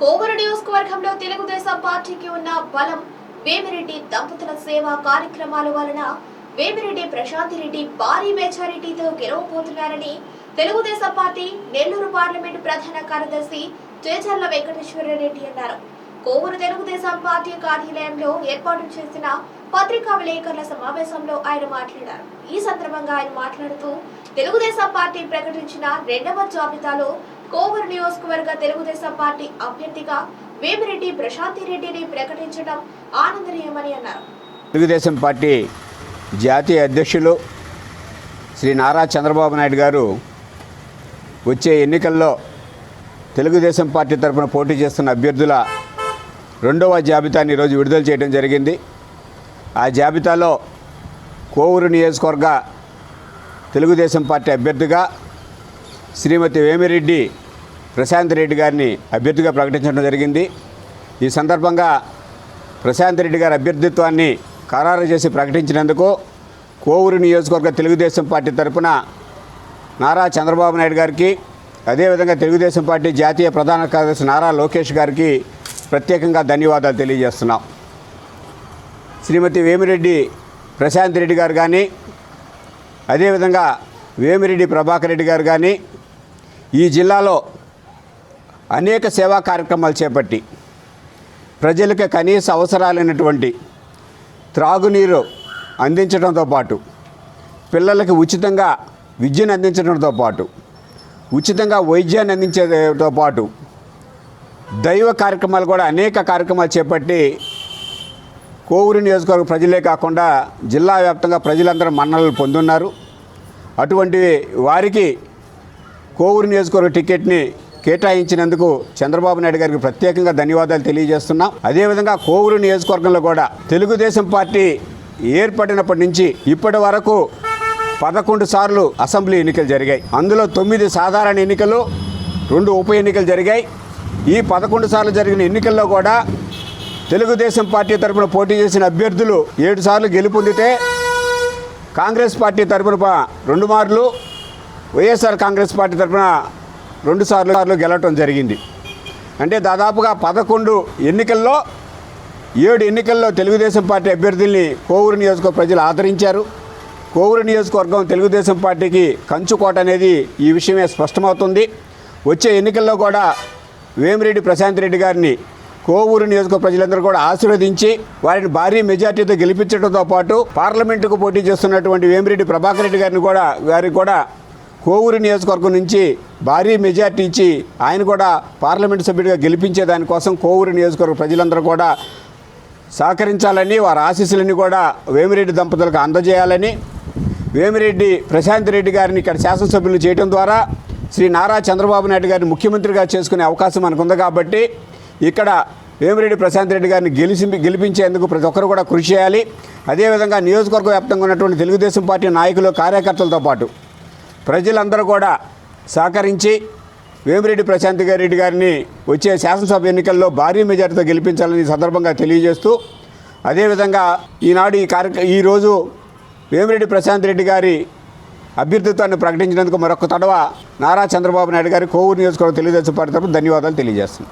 కోవూరు నియోజకవర్గంలో తెలుగుదేశం పార్టీకి ఉన్న బలం. వేమిరెడ్డి దంపతుల సేవా కార్యక్రమాల వలన వేమిరెడ్డి ప్రశాంతి రెడ్డి భారీ మెజారిటీతో గెలవబోతున్నారని తెలుగుదేశం పార్టీ నెల్లూరు పార్లమెంటు ప్రధాన కార్యదర్శి చేచర్ల వెంకటేశ్వరరెడ్డి అన్నారు. కోవూరు తెలుగుదేశం పార్టీ కార్యాలయంలో ఏర్పాటు చేసిన పత్రికా విలేకరుల సమావేశంలో ఆయన మాట్లాడారు. ఈ సందర్భంగా ఆయన మాట్లాడుతూ తెలుగుదేశం పార్టీ ప్రకటించిన రెండవ జాబితాలో కోవూరు నియోజకవర్గ తెలుగుదేశం పార్టీ అభ్యర్థిగా వేమిరెడ్డి ప్రశాంతి రెడ్డిని ప్రకటించడం ఆనందనీయమని అన్నారు. తెలుగుదేశం పార్టీ జాతీయ అధ్యక్షులు శ్రీ నారా చంద్రబాబు నాయుడు గారు వచ్చే ఎన్నికల్లో తెలుగుదేశం పార్టీ తరఫున పోటీ చేస్తున్న అభ్యర్థుల రెండవ జాబితాని ఈరోజు విడుదల చేయడం జరిగింది. ఆ జాబితాలో కోవూరు నియోజకవర్గ తెలుగుదేశం పార్టీ అభ్యర్థిగా శ్రీమతి వేమిరెడ్డి ప్రశాంత్ రెడ్డి గారిని అభ్యర్థిగా ప్రకటించడం జరిగింది. ఈ సందర్భంగా ప్రశాంత్ రెడ్డి గారి అభ్యర్థిత్వాన్ని ఖరారు చేసి ప్రకటించినందుకు కోవూరు నియోజకవర్గ తెలుగుదేశం పార్టీ తరపున నారా చంద్రబాబు నాయుడు గారికి అదేవిధంగా తెలుగుదేశం పార్టీ జాతీయ ప్రధాన కార్యదర్శి నారా లోకేష్ గారికి ప్రత్యేకంగా ధన్యవాదాలు తెలియజేస్తున్నాం. శ్రీమతి వేమిరెడ్డి ప్రశాంత్ రెడ్డి గారు కానీ అదేవిధంగా వేమిరెడ్డి ప్రభాకర్ రెడ్డి గారు కానీ ఈ జిల్లాలో అనేక సేవా కార్యక్రమాలు చేపట్టి ప్రజలకు కనీస అవసరాలైనటువంటి త్రాగునీరు అందించడంతో పాటు పిల్లలకి ఉచితంగా విద్యను అందించడంతో పాటు ఉచితంగా వైద్యాన్ని అందించేతో పాటు దైవ కార్యక్రమాలు కూడా అనేక కార్యక్రమాలు చేపట్టి కోవూరు నియోజకవర్గ ప్రజలే కాకుండా జిల్లా వ్యాప్తంగా ప్రజలందరూ మన్ననలు పొందున్నారు. అటువంటి వారికి కోవూరు నియోజకవర్గ టికెట్ని కేటాయించినందుకు చంద్రబాబు నాయుడు గారికి ప్రత్యేకంగా ధన్యవాదాలు తెలియజేస్తున్నాం. అదేవిధంగా కోవూరు నియోజకవర్గంలో కూడా తెలుగుదేశం పార్టీ ఏర్పడినప్పటి నుంచి ఇప్పటి వరకు పదకొండు సార్లు అసెంబ్లీ ఎన్నికలు జరిగాయి. అందులో తొమ్మిది సాధారణ ఎన్నికలు రెండు ఉప ఎన్నికలు జరిగాయి. ఈ పదకొండు సార్లు జరిగిన ఎన్నికల్లో కూడా తెలుగుదేశం పార్టీ తరపున పోటీ చేసిన అభ్యర్థులు ఏడు సార్లు గెలుపొందితే కాంగ్రెస్ పార్టీ తరపున రెండు మార్లు వైఎస్ఆర్ కాంగ్రెస్ పార్టీ తరపున రెండు సార్లు సార్లు గెలవటం జరిగింది. అంటే దాదాపుగా పదకొండు ఎన్నికల్లో ఏడు ఎన్నికల్లో తెలుగుదేశం పార్టీ అభ్యర్థుల్ని కోవూరు నియోజకవర్గ ప్రజలు ఆదరించారు. కోవూరు నియోజకవర్గం తెలుగుదేశం పార్టీకి కంచుకోట అనేది ఈ విషయమే స్పష్టమవుతుంది. వచ్చే ఎన్నికల్లో కూడా వేమిరెడ్డి ప్రశాంత్ రెడ్డి గారిని కోవూరు నియోజకవర్గ ప్రజలందరూ కూడా ఆశీర్వదించి వారిని భారీ మెజార్టీతో గెలిపించడంతో పాటు పార్లమెంటుకు పోటీ చేస్తున్నటువంటి వేమిరెడ్డి ప్రభాకర్ రెడ్డి గారిని కూడా గారికి కూడా కోవూరు నియోజకవర్గం నుంచి భారీ మెజార్టీ ఇచ్చి ఆయన కూడా పార్లమెంటు సభ్యుడిగా గెలిపించే దానికోసం కోవూరు నియోజకవర్గ ప్రజలందరూ కూడా సహకరించాలని వారి ఆశీస్సులన్నీ కూడా వేమిరెడ్డి దంపతులకు అందజేయాలని వేమిరెడ్డి ప్రశాంత్ రెడ్డి గారిని ఇక్కడ శాసనసభ్యులు చేయడం ద్వారా శ్రీ నారా చంద్రబాబు నాయుడు గారిని ముఖ్యమంత్రిగా చేసుకునే అవకాశం మనకు ఉంది కాబట్టి ఇక్కడ వేమిరెడ్డి ప్రశాంత్ రెడ్డి గారిని గెలిచి గెలిపించేందుకు ప్రతి ఒక్కరు కూడా కృషి చేయాలి. అదేవిధంగా నియోజకవర్గ వ్యాప్తంగా ఉన్నటువంటి తెలుగుదేశం పార్టీ నాయకులు కార్యకర్తలతో పాటు ప్రజలందరూ కూడా సహకరించి వేమిరెడ్డి ప్రశాంత్ రెడ్డి గారిని వచ్చే శాసనసభ ఎన్నికల్లో భారీ మెజార్టీతో గెలిపించాలని సందర్భంగా తెలియజేస్తూ అదేవిధంగా ఈనాడు ఈ కార్య ఈరోజు వేమిరెడ్డి ప్రశాంత్ రెడ్డి గారి అభ్యర్థిత్వాన్ని ప్రకటించినందుకు మరొక తడవ నారా చంద్రబాబు నాయుడు గారి కోవూరు నియోజకవర్గం తెలుగుదేశం పార్టీ ధన్యవాదాలు తెలియజేస్తున్నాను